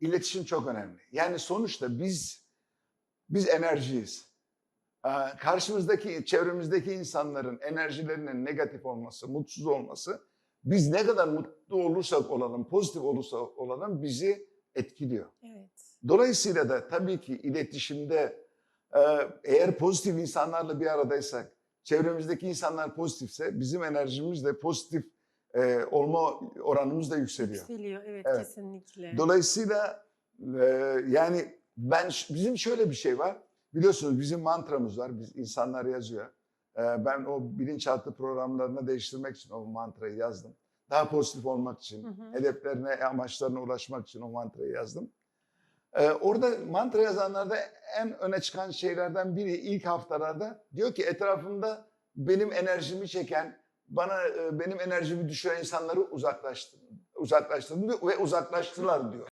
iletişim çok önemli. Yani sonuçta biz biz enerjiyiz. Ee, Karşımızdaki, çevremizdeki insanların enerjilerinin negatif olması, mutsuz olması, biz ne kadar mutlu olursak olalım, pozitif olursak olalım bizi etkiliyor. Evet. Dolayısıyla da tabii ki iletişimde e, eğer pozitif insanlarla bir aradaysak, çevremizdeki insanlar pozitifse bizim enerjimiz de pozitif e, olma oranımız da yükseliyor. Yükseliyor. Evet, Evet. kesinlikle. Dolayısıyla e, yani ben bizim şöyle bir şey var. Biliyorsunuz bizim mantramız var. Biz insanlar yazıyor. E, ben o bilinçaltı programlarına değiştirmek için o mantrayı yazdım. Daha pozitif olmak için, Hı hı. hedeflerine, amaçlarına ulaşmak için o mantrayı yazdım. E, orada mantra yazanlarda en öne çıkan şeylerden biri ilk haftalarda diyor ki etrafımda benim enerjimi çeken, bana e, benim enerjimi düşüren insanları uzaklaştırdım, uzaklaştırdım ve uzaklaştılar diyor.